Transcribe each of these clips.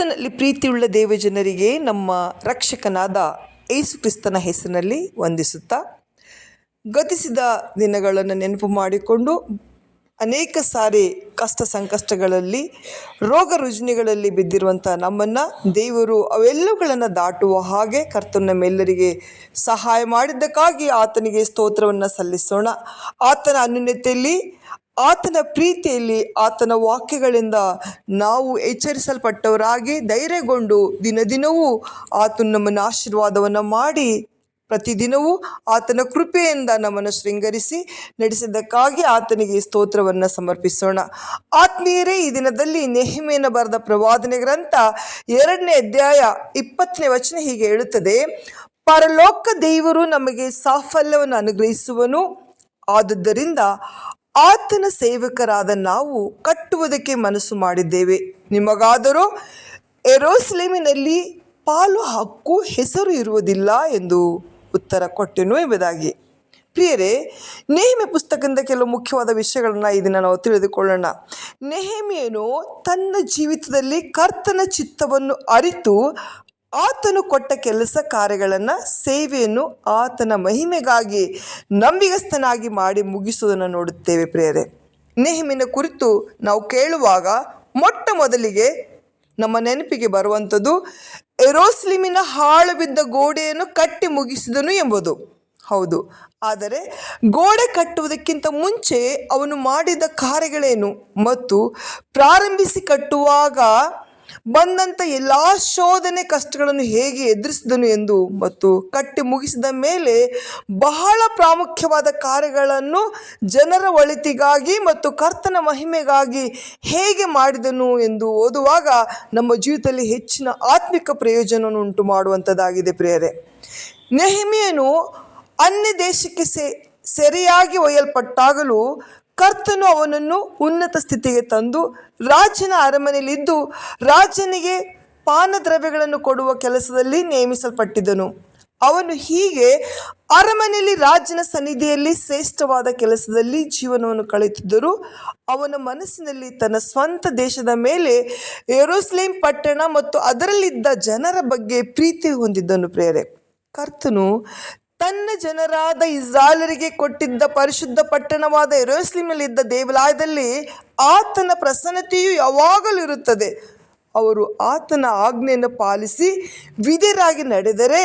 ಕ್ರಿಸ್ತನಲ್ಲಿ ಪ್ರೀತಿಯುಳ್ಳ ದೇವಜನರಿಗೆ ನಮ್ಮ ರಕ್ಷಕನಾದ ಯೇಸು ಕ್ರಿಸ್ತನ ಹೆಸರಿನಲ್ಲಿ ವಂದಿಸುತ್ತಾ ಗತಿಸಿದ ದಿನಗಳನ್ನು ನೆನಪು ಮಾಡಿಕೊಂಡು ಅನೇಕ ಸಾರಿ ಕಷ್ಟ ಸಂಕಷ್ಟಗಳಲ್ಲಿ, ರೋಗ ರುಜಿನಗಳಲ್ಲಿ ಬಿದ್ದಿರುವಂಥ ನಮ್ಮನ್ನು ದೇವರು ಅವೆಲ್ಲವುಗಳನ್ನು ದಾಟುವ ಹಾಗೆ ಕರ್ತನ ನಮ್ಮೆಲ್ಲರಿಗೆ ಸಹಾಯ ಮಾಡಿದ್ದಕ್ಕಾಗಿ ಆತನಿಗೆ ಸ್ತೋತ್ರವನ್ನು ಸಲ್ಲಿಸೋಣ. ಆತನ ಅನ್ಯೋನ್ಯತೆಯಲ್ಲಿ ಆತನ ಪ್ರೀತಿಯಲ್ಲಿ ಆತನ ವಾಕ್ಯಗಳಿಂದ ನಾವು ಎಚ್ಚರಿಸಲ್ಪಟ್ಟವರಾಗಿ ಧೈರ್ಯಗೊಂಡು ದಿನ ದಿನವೂ ಆತನು ನಮ್ಮನ್ನು ಆಶೀರ್ವಾದವನ್ನು ಮಾಡಿ ಪ್ರತಿದಿನವೂ ಆತನ ಕೃಪೆಯಿಂದ ನಮ್ಮನ್ನು ಶೃಂಗರಿಸಿ ನಡೆಸಿದ್ದಕ್ಕಾಗಿ ಆತನಿಗೆ ಸ್ತೋತ್ರವನ್ನು ಸಮರ್ಪಿಸೋಣ. ಆತ್ಮೀಯರೇ, ಈ ದಿನದಲ್ಲಿ ನೆಹಿಮೆಯನ್ನು ಬರೆದ ಪ್ರವಾದನೆ ಗ್ರಂಥ ಎರಡನೇ ಅಧ್ಯಾಯ ಇಪ್ಪತ್ತನೇ ವಚನ ಹೀಗೆ ಹೇಳುತ್ತದೆ, ಪರಲೋಕ ದೇವರು ನಮಗೆ ಸಾಫಲ್ಯವನ್ನು ಅನುಗ್ರಹಿಸುವನು. ಆದುದರಿಂದ ಆತನ ಸೇವಕರಾದ ನಾವು ಕಟ್ಟುವುದಕ್ಕೆ ಮನಸ್ಸು ಮಾಡಿದ್ದೇವೆ. ನಿಮಗಾದರೂ ಎರೋಸ್ಲೇಮಿನಲ್ಲಿ ಪಾಲು ಹಕ್ಕು ಹೆಸರು ಇರುವುದಿಲ್ಲ ಎಂದು ಉತ್ತರ ಕೊಟ್ಟೆನು ಎಂಬುದಾಗಿ. ಪ್ರಿಯರೇ, ನೇಹಮೆ ಪುಸ್ತಕದಿಂದ ಕೆಲವು ಮುಖ್ಯವಾದ ವಿಷಯಗಳನ್ನು ಇದನ್ನು ದಿನ ನಾವು ತಿಳಿದುಕೊಳ್ಳೋಣ. ನೆಹಮಿಯನು ತನ್ನ ಜೀವಿತದಲ್ಲಿ ಕರ್ತನ ಚಿತ್ತವನ್ನು ಅರಿತು ಆತನು ಕೊಟ್ಟ ಕೆಲಸ ಕಾರ್ಯಗಳನ್ನು ಸೇವೆಯನ್ನು ಆತನ ಮಹಿಮೆಗಾಗಿ ನಂಬಿಗಸ್ತನಾಗಿ ಮಾಡಿ ಮುಗಿಸುವುದನ್ನು ನೋಡುತ್ತೇವೆ ಪ್ರಿಯರೇ. ನೆಹಮಿನ ಕುರಿತು ನಾವು ಕೇಳುವಾಗ ಮೊಟ್ಟ ಮೊದಲಿಗೆ ನಮ್ಮ ನೆನಪಿಗೆ ಬರುವಂಥದ್ದು ಎರೋಸ್ಲಿಮಿನ ಹಾಳು ಬಿದ್ದ ಗೋಡೆಯನ್ನು ಕಟ್ಟಿ ಮುಗಿಸಿದನು ಎಂಬುದು. ಹೌದು. ಆದರೆ ಗೋಡೆ ಕಟ್ಟುವುದಕ್ಕಿಂತ ಮುಂಚೆ ಅವನು ಮಾಡಿದ ಕಾರ್ಯಗಳೇನು ಮತ್ತು ಪ್ರಾರಂಭಿಸಿ ಕಟ್ಟುವಾಗ ಬಂದಂಥ ಎಲ್ಲ ಶೋಧನೆ ಕಷ್ಟಗಳನ್ನು ಹೇಗೆ ಎದುರಿಸಿದನು ಎಂದು ಮತ್ತು ಕಟ್ಟಿ ಮುಗಿಸಿದ ಮೇಲೆ ಬಹಳ ಪ್ರಾಮುಖ್ಯವಾದ ಕಾರ್ಯಗಳನ್ನು ಜನರ ಒಳಿತಿಗಾಗಿ ಮತ್ತು ಕರ್ತನ ಮಹಿಮೆಗಾಗಿ ಹೇಗೆ ಮಾಡಿದನು ಎಂದು ಓದುವಾಗ ನಮ್ಮ ಜೀವಿತದಲ್ಲಿ ಹೆಚ್ಚಿನ ಆತ್ಮಿಕ ಪ್ರಯೋಜನವನ್ನು ಉಂಟು ಮಾಡುವಂಥದ್ದಾಗಿದೆ ಪ್ರಿಯರೇ. ನೆಹಿಮಿಯನು ಅನ್ಯ ದೇಶಕ್ಕೆ ಸೆ, ಸೆರೆಯಾಗಿ ಒಯ್ಯಲ್ಪಟ್ಟಾಗಲೂ ಕರ್ತನು ಅವನನ್ನು ಉನ್ನತ ಸ್ಥಿತಿಗೆ ತಂದು ರಾಜನ ಅರಮನೆಯಲ್ಲಿದ್ದು ರಾಜನಿಗೆ ಪಾನದ್ರವ್ಯಗಳನ್ನು ಕೊಡುವ ಕೆಲಸದಲ್ಲಿ ನೇಮಿಸಲ್ಪಟ್ಟಿದ್ದನು. ಅವನು ಹೀಗೆ ಅರಮನೆಯಲ್ಲಿ ರಾಜನ ಸನ್ನಿಧಿಯಲ್ಲಿ ಶ್ರೇಷ್ಠವಾದ ಕೆಲಸದಲ್ಲಿ ಜೀವನವನ್ನು ಕಳೆಯುತ್ತಿದ್ದರು. ಅವನ ಮನಸ್ಸಿನಲ್ಲಿ ತನ್ನ ಸ್ವಂತ ದೇಶದ ಮೇಲೆ ಯೆರೂಸಲೇಮ್ ಪಟ್ಟಣ ಮತ್ತು ಅದರಲ್ಲಿದ್ದ ಜನರ ಬಗ್ಗೆ ಪ್ರೀತಿ ಹೊಂದಿದ್ದನು ಪ್ರೇರೆ ಕರ್ತನು ತನ್ನ ಜನರಾದ ಇಸ್ರಾಲರಿಗೆ ಕೊಟ್ಟಿದ್ದ ಪರಿಶುದ್ಧ ಪಟ್ಟಣವಾದ ಎರೋಸ್ಲಿಮಲ್ಲಿದ್ದ ದೇವಾಲಯದಲ್ಲಿ ಆತನ ಪ್ರಸನ್ನತೆಯು ಯಾವಾಗಲೂ ಇರುತ್ತದೆ. ಅವರು ಆತನ ಆಜ್ಞೆಯನ್ನು ಪಾಲಿಸಿ ವಿಧಿರಾಗಿ ನಡೆದರೆ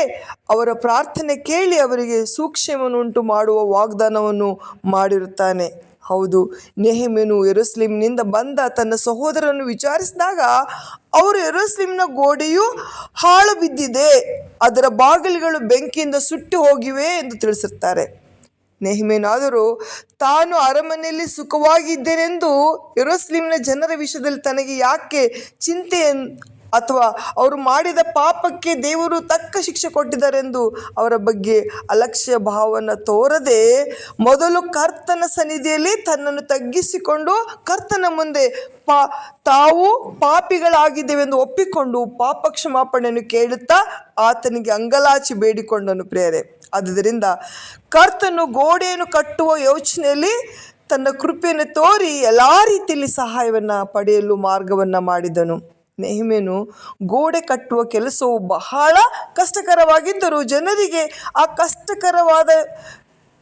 ಅವರ ಪ್ರಾರ್ಥನೆ ಕೇಳಿ ಅವರಿಗೆ ಸೂಕ್ಷ್ಮವನ್ನುಂಟು ಮಾಡುವ ವಾಗ್ದಾನವನ್ನು ಮಾಡಿರುತ್ತಾನೆ. ಹೌದು. ನೆಹಮೆನು ಎರೋಸ್ಲಿಮ್ನಿಂದ ಬಂದ ತನ್ನ ಸಹೋದರನ್ನು ವಿಚಾರಿಸಿದಾಗ, ಅವರು ಎರೋಸ್ಲಿಮ್ನ ಗೋಡೆಯು ಹಾಳು ಬಿದ್ದಿದೆ. ಅದರ ಬಾಗಿಲುಗಳು ಬೆಂಕಿಯಿಂದ ಸುಟ್ಟು ಹೋಗಿವೆ ಎಂದು ತಿಳಿಸಿರ್ತಾರೆ. ನೆಹಮೇನಾದರೂ, ತಾನು ಅರಮನೆಯಲ್ಲಿ ಸುಖವಾಗಿದ್ದೇನೆಂದು ಯೆರೂಸಲೇಮಿನ ಜನರ ವಿಷಯದಲ್ಲಿ ತನಗೆ ಯಾಕೆ ಚಿಂತೆ ಅಥವಾ ಅವರು ಮಾಡಿದ ಪಾಪಕ್ಕೆ ದೇವರು ತಕ್ಕ ಶಿಕ್ಷೆ ಕೊಟ್ಟಿದ್ದಾರೆಂದು ಅವರ ಬಗ್ಗೆ ಅಲಕ್ಷ್ಯ ಭಾವನ ತೋರದೆ ಮೊದಲು ಕರ್ತನ ಸನ್ನಿಧಿಯಲ್ಲಿ ತನ್ನನ್ನು ತಗ್ಗಿಸಿಕೊಂಡು ಕರ್ತನ ಮುಂದೆ ಪಾ, ತಾವು ಪಾಪಿಗಳಾಗಿದ್ದೇವೆಂದು ಒಪ್ಪಿಕೊಂಡು ಪಾಪ ಕ್ಷಮಾಪಣೆಯನ್ನು ಕೇಳುತ್ತಾ ಆತನಿಗೆ ಅಂಗಲಾಚಿ ಬೇಡಿಕೊಂಡನು ಪ್ರೇರೆ ಆದುದರಿಂದ ಕರ್ತನು ಗೋಡೆಯನ್ನು ಕಟ್ಟುವ ಯೋಚನೆಯಲ್ಲಿ ತನ್ನ ಕೃಪೆಯನ್ನು ತೋರಿ ಎಲ್ಲ ರೀತಿಯಲ್ಲಿ ಸಹಾಯವನ್ನು ಪಡೆಯಲು ಮಾರ್ಗವನ್ನು ಮಾಡಿದನು. ನೆಹಮೆನು ಗೋಡೆ ಕಟ್ಟುವ ಕೆಲಸವು ಬಹಳ ಕಷ್ಟಕರವಾಗಿದ್ದರೂ ಜನರಿಗೆ ಆ ಕಷ್ಟಕರವಾದ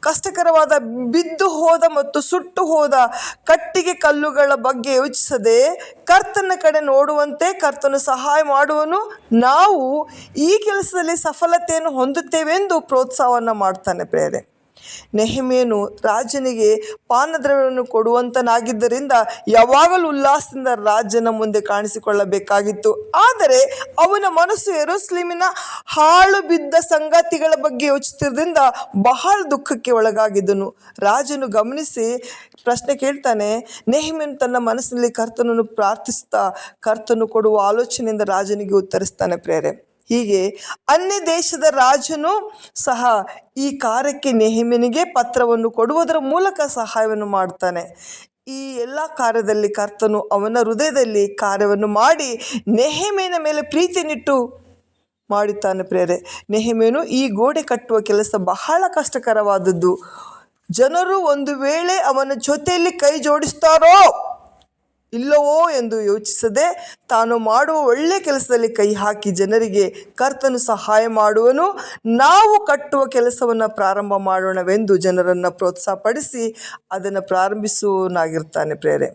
ಕಷ್ಟಕರವಾದ ಬಿದ್ದು ಹೋದ ಮತ್ತು ಸುಟ್ಟು ಹೋದ ಕಟ್ಟಿಗೆ ಕಲ್ಲುಗಳ ಬಗ್ಗೆ ಯೋಚಿಸದೆ ಕರ್ತನ ಕಡೆ ನೋಡುವಂತೆ ಕರ್ತನು ಸಹಾಯ ಮಾಡುವನು. ನಾವು ಈ ಕೆಲಸದಲ್ಲಿ ಸಫಲತೆಯನ್ನು ಹೊಂದುತ್ತೇವೆಂದು ಪ್ರೋತ್ಸಾಹವನ್ನು ಮಾಡ್ತಾನೆ ಪ್ರೇರೆ ನೆಹಮೆಯನು ರಾಜನಿಗೆ ಪಾನದ್ರವ್ಯವನ್ನು ಕೊಡುವಂತನಾಗಿದ್ದರಿಂದ ಯಾವಾಗಲೂ ಉಲ್ಲಾಸದಿಂದ ರಾಜನ ಮುಂದೆ ಕಾಣಿಸಿಕೊಳ್ಳಬೇಕಾಗಿತ್ತು. ಆದರೆ ಅವನ ಮನಸ್ಸು ಎರೋಸ್ಲಿಮಿನ ಹಾಳು ಬಿದ್ದ ಸಂಗತಿಗಳ ಬಗ್ಗೆ ಯೋಚಿಸಿದ್ರಿಂದ ಬಹಳ ದುಃಖಕ್ಕೆ ಒಳಗಾಗಿದ್ದನು. ರಾಜನು ಗಮನಿಸಿ ಪ್ರಶ್ನೆ ಕೇಳ್ತಾನೆ ನೆಹಮೇನು ತನ್ನ ಮನಸ್ಸಿನಲ್ಲಿ ಕರ್ತನನ್ನು ಪ್ರಾರ್ಥಿಸುತ್ತಾ ಕರ್ತನು ಕೊಡುವ ಆಲೋಚನೆಯಿಂದ ರಾಜನಿಗೆ ಉತ್ತರಿಸ್ತಾನೆ ಪ್ರೇರೆ. ಹೀಗೆ ಅನ್ಯ ದೇಶದ ರಾಜನು ಸಹ ಈ ಕಾರ್ಯಕ್ಕೆ ನೆಹಮಿನಿಗೆ ಪತ್ರವನ್ನು ಕೊಡುವುದರ ಮೂಲಕ ಸಹಾಯವನ್ನು ಮಾಡ್ತಾನೆ. ಈ ಎಲ್ಲ ಕಾರ್ಯದಲ್ಲಿ ಕರ್ತನು ಅವನ ಹೃದಯದಲ್ಲಿ ಕಾರ್ಯವನ್ನು ಮಾಡಿ ನೆಹಮೇನ ಮೇಲೆ ಪ್ರೀತಿನಿಟ್ಟು ಮಾಡುತ್ತಾನೆ ಪ್ರೇರೆ ನೆಹಮೇನು ಈ ಗೋಡೆ ಕಟ್ಟುವ ಕೆಲಸ ಬಹಳ ಕಷ್ಟಕರವಾದದ್ದು. ಜನರು ಒಂದು ವೇಳೆ ಅವನ ಜೊತೆಯಲ್ಲಿ ಕೈ ಜೋಡಿಸ್ತಾರೋ ಇಲ್ಲವೋ ಎಂದು ಯೋಚಿಸದೆ ತಾನು ಮಾಡುವ ಒಳ್ಳೆಯ ಕೆಲಸದಲ್ಲಿ ಕೈ ಹಾಕಿ ಜನರಿಗೆ ಕರ್ತನು ಸಹಾಯ ಮಾಡುವನು, ನಾವು ಕಟ್ಟುವ ಕೆಲಸವನ್ನು ಪ್ರಾರಂಭ ಮಾಡೋಣವೆಂದು ಜನರನ್ನು ಪ್ರೋತ್ಸಾಹಪಡಿಸಿ ಅದನ್ನು ಪ್ರಾರಂಭಿಸುವನಾಗಿರ್ತಾನೆ ಪ್ರೇರೆ.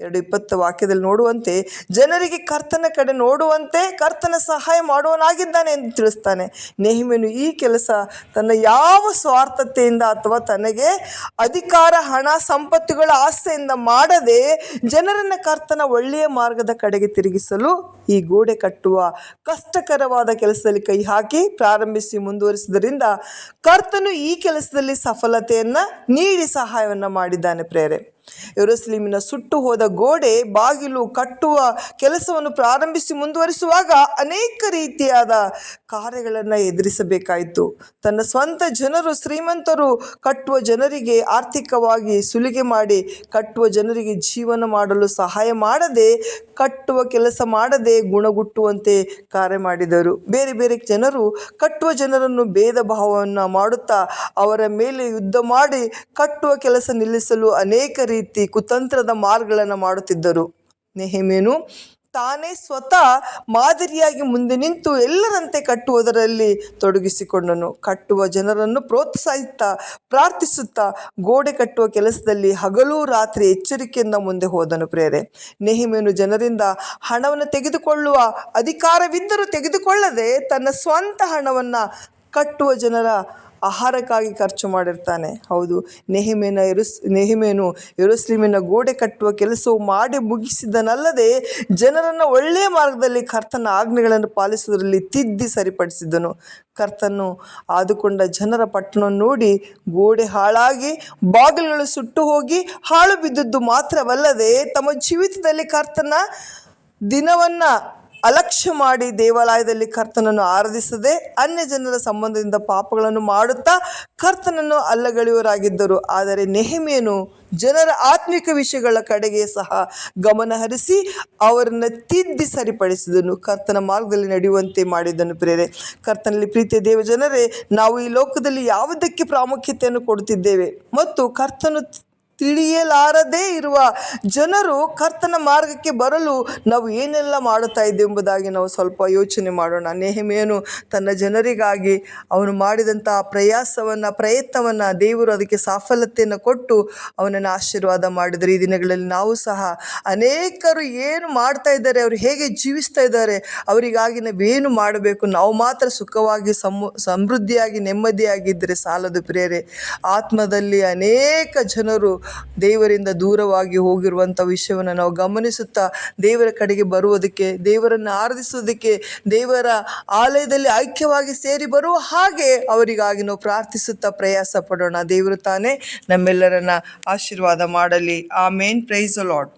ಎರಡು ಇಪ್ಪತ್ತು ವಾಕ್ಯದಲ್ಲಿ ನೋಡುವಂತೆ, ಜನರಿಗೆ ಕರ್ತನ ಕಡೆ ನೋಡುವಂತೆ ಕರ್ತನ ಸಹಾಯ ಮಾಡುವನಾಗಿದ್ದಾನೆ ಎಂದು ತಿಳಿಸ್ತಾನೆ. ನೆಹಿಮೆನು ಈ ಕೆಲಸ ತನ್ನ ಯಾವ ಸ್ವಾರ್ಥತೆಯಿಂದ ಅಥವಾ ತನಗೆ ಅಧಿಕಾರ, ಹಣ, ಸಂಪತ್ತುಗಳ ಆಸೆಯಿಂದ ಮಾಡದೆ ಜನರನ್ನು ಕರ್ತನ ಒಳ್ಳೆಯ ಮಾರ್ಗದ ಕಡೆಗೆ ತಿರುಗಿಸಲು ಈ ಗೋಡೆ ಕಟ್ಟುವ ಕಷ್ಟಕರವಾದ ಕೆಲಸದಲ್ಲಿ ಕೈ ಹಾಕಿ ಪ್ರಾರಂಭಿಸಿ ಮುಂದುವರಿಸುವುದರಿಂದ ಕರ್ತನು ಈ ಕೆಲಸದಲ್ಲಿ ಸಫಲತೆಯನ್ನು ನೀಡಿ ಸಹಾಯವನ್ನು ಮಾಡಿದ್ದಾನೆ ಪ್ರೇರೆ. ಯೆರೂಸಲೇಮಿನ ಸುಟ್ಟು ಹೋದ ಗೋಡೆ ಬಾಗಿಲು ಕಟ್ಟುವ ಕೆಲಸವನ್ನು ಪ್ರಾರಂಭಿಸಿ ಮುಂದುವರಿಸುವಾಗ ಅನೇಕ ರೀತಿಯಾದ ಕಾರ್ಯಗಳನ್ನು ಎದುರಿಸಬೇಕಾಯಿತು. ತನ್ನ ಸ್ವಂತ ಜನರು, ಶ್ರೀಮಂತರು ಕಟ್ಟುವ ಜನರಿಗೆ ಆರ್ಥಿಕವಾಗಿ ಸುಲಿಗೆ ಮಾಡಿ, ಕಟ್ಟುವ ಜನರಿಗೆ ಜೀವನ ಮಾಡಲು ಸಹಾಯ ಮಾಡದೆ, ಕಟ್ಟುವ ಕೆಲಸ ಮಾಡದೆ ಗುಣಗುಟ್ಟುವಂತೆ ಕಾರ್ಯ ಮಾಡಿದರು. ಬೇರೆ ಬೇರೆ ಜನರು ಕಟ್ಟುವ ಜನರನ್ನು ಭೇದ ಭಾವವನ್ನು ಮಾಡುತ್ತಾ, ಅವರ ಮೇಲೆ ಯುದ್ಧ ಮಾಡಿ ಕಟ್ಟುವ ಕೆಲಸ ನಿಲ್ಲಿಸಲು ಅನೇಕ ರೀತಿ ಕುತಂತ್ರದ ಮಾರ್ಗಗಳನ್ನು ಮಾಡುತ್ತಿದ್ದರು. ನೆಹಮೇನು ತಾನೇ ಸ್ವತಃ ಮಾದರಿಯಾಗಿ ಮುಂದೆ ನಿಂತು ಎಲ್ಲರಂತೆ ಕಟ್ಟುವುದರಲ್ಲಿ ತೊಡಗಿಸಿಕೊಂಡನು. ಕಟ್ಟುವ ಜನರನ್ನು ಪ್ರೋತ್ಸಾಹಿಸುತ್ತಾ, ಪ್ರಾರ್ಥಿಸುತ್ತಾ, ಗೋಡೆ ಕಟ್ಟುವ ಕೆಲಸದಲ್ಲಿ ಹಗಲು ರಾತ್ರಿ ಎಚ್ಚರಿಕೆಯಿಂದ ಮುಂದೆ ಹೋದನು ಪ್ರೇರೆ. ನೆಹಿಮೇನು ಜನರಿಂದ ಹಣವನ್ನು ತೆಗೆದುಕೊಳ್ಳುವ ಅಧಿಕಾರವಿದ್ದರೂ ತೆಗೆದುಕೊಳ್ಳದೆ ತನ್ನ ಸ್ವಂತ ಹಣವನ್ನು ಕಟ್ಟುವ ಜನರ ಆಹಾರಕ್ಕಾಗಿ ಖರ್ಚು ಮಾಡಿರ್ತಾನೆ. ಹೌದು, ನೆಹಿಮೇನ ಎರುಸ್, ನೆಹಿಮೇನು ಎರುಸ್ಲಿಮಿನ ಗೋಡೆ ಕಟ್ಟುವ ಕೆಲಸವು ಮಾಡಿ ಮುಗಿಸಿದನಲ್ಲದೆ ಜನರನ್ನು ಒಳ್ಳೆಯ ಮಾರ್ಗದಲ್ಲಿ ಕರ್ತನ ಆಜ್ಞೆಗಳನ್ನು ಪಾಲಿಸುವುದರಲ್ಲಿ ತಿದ್ದಿ ಸರಿಪಡಿಸಿದನು ಕರ್ತನು ಆದುಕೊಂಡ ಜನರ ಪಟ್ಟಣವನ್ನು ನೋಡಿ ಗೋಡೆ ಹಾಳಾಗಿ, ಬಾಗಿಲುಗಳು ಸುಟ್ಟು ಹೋಗಿ, ಹಾಳು ಬಿದ್ದದ್ದು ಮಾತ್ರವಲ್ಲದೆ ತಮ್ಮ ಜೀವಿತದಲ್ಲಿ ಕರ್ತನ ದಿನವನ್ನು ಅಲಕ್ಷ್ಯ ಮಾಡಿ ದೇವಾಲಯದಲ್ಲಿ ಕರ್ತನನ್ನು ಆರಾಧಿಸದೆ ಅನ್ಯ ಜನರ ಸಂಬಂಧದಿಂದ ಪಾಪಗಳನ್ನು ಮಾಡುತ್ತಾ ಕರ್ತನನ್ನು ಅಲ್ಲಗಳೆಯುವರಾಗಿದ್ದರು. ಆದರೆ ನೆಹಮಿಯನು ಜನರ ಆತ್ಮಿಕ ವಿಷಯಗಳ ಕಡೆಗೆ ಸಹ ಗಮನ ಹರಿಸಿ ಅವರನ್ನು ತಿದ್ದಿ ಸರಿಪಡಿಸಿದನು. ಕರ್ತನ ಮಾರ್ಗದಲ್ಲಿ ನಡೆಯುವಂತೆ ಮಾಡಿದನು ಪ್ರೇರೆ ಕರ್ತನಲ್ಲಿ ಪ್ರೀತಿಯ ದೇವ ಜನರೇ ನಾವು ಈ ಲೋಕದಲ್ಲಿ ಯಾವುದಕ್ಕೆ ಪ್ರಾಮುಖ್ಯತೆಯನ್ನು ಕೊಡುತ್ತಿದ್ದೇವೆ? ಮತ್ತು ಕರ್ತನು ತಿಳಿಯಲಾರದೇ ಇರುವ ಜನರು ಕರ್ತನ ಮಾರ್ಗಕ್ಕೆ ಬರಲು ನಾವು ಏನೆಲ್ಲ ಮಾಡುತ್ತಾ ಇದ್ದೆ ಎಂಬುದಾಗಿ ನಾವು ಸ್ವಲ್ಪ ಯೋಚನೆ ಮಾಡೋಣ. ನೆಹಮೇನು ತನ್ನ ಜನರಿಗಾಗಿ ಅವನು ಮಾಡಿದಂಥ ಪ್ರಯಾಸವನ್ನು, ಪ್ರಯತ್ನವನ್ನು ದೇವರು ಅದಕ್ಕೆ ಸಾಫಲ್ಯತೆಯನ್ನು ಕೊಟ್ಟು ಅವನನ್ನು ಆಶೀರ್ವಾದ ಮಾಡಿದರೆ. ಈ ದಿನಗಳಲ್ಲಿ ನಾವು ಸಹ ಅನೇಕರು ಏನು ಮಾಡ್ತಾ ಇದ್ದಾರೆ, ಅವರು ಹೇಗೆ ಜೀವಿಸ್ತಾ ಇದ್ದಾರೆ, ಅವರಿಗಾಗಿ ನಾವೇನು ಮಾಡಬೇಕು, ನಾವು ಮಾತ್ರ ಸುಖವಾಗಿ ಸಮ ಸಮೃದ್ಧಿಯಾಗಿ ನೆಮ್ಮದಿಯಾಗಿದ್ದರೆ ಸಾಲದು ಪ್ರೇರೆ ಆತ್ಮದಲ್ಲಿ ಅನೇಕ ಜನರು ದೇವರಿಂದ ದೂರವಾಗಿ ಹೋಗಿರುವಂಥ ವಿಷಯವನ್ನು ನಾವು ಗಮನಿಸುತ್ತಾ ದೇವರ ಕಡೆಗೆ ಬರುವುದಕ್ಕೆ, ದೇವರನ್ನು ಆರಾಧಿಸುವುದಕ್ಕೆ, ದೇವರ ಆಲಯದಲ್ಲಿ ಐಕ್ಯವಾಗಿ ಸೇರಿ ಬರುವ ಹಾಗೆ ಅವರಿಗಾಗಿ ನಾವು ಪ್ರಾರ್ಥಿಸುತ್ತಾ ಪ್ರಯಾಸ ಪಡೋಣ. ದೇವರು ತಾನೇ ನಮ್ಮೆಲ್ಲರನ್ನ ಆಶೀರ್ವಾದ ಮಾಡಲಿ. ಆ ಮೇನ್ ಪ್ರೈಸ್ ಲಾಡ್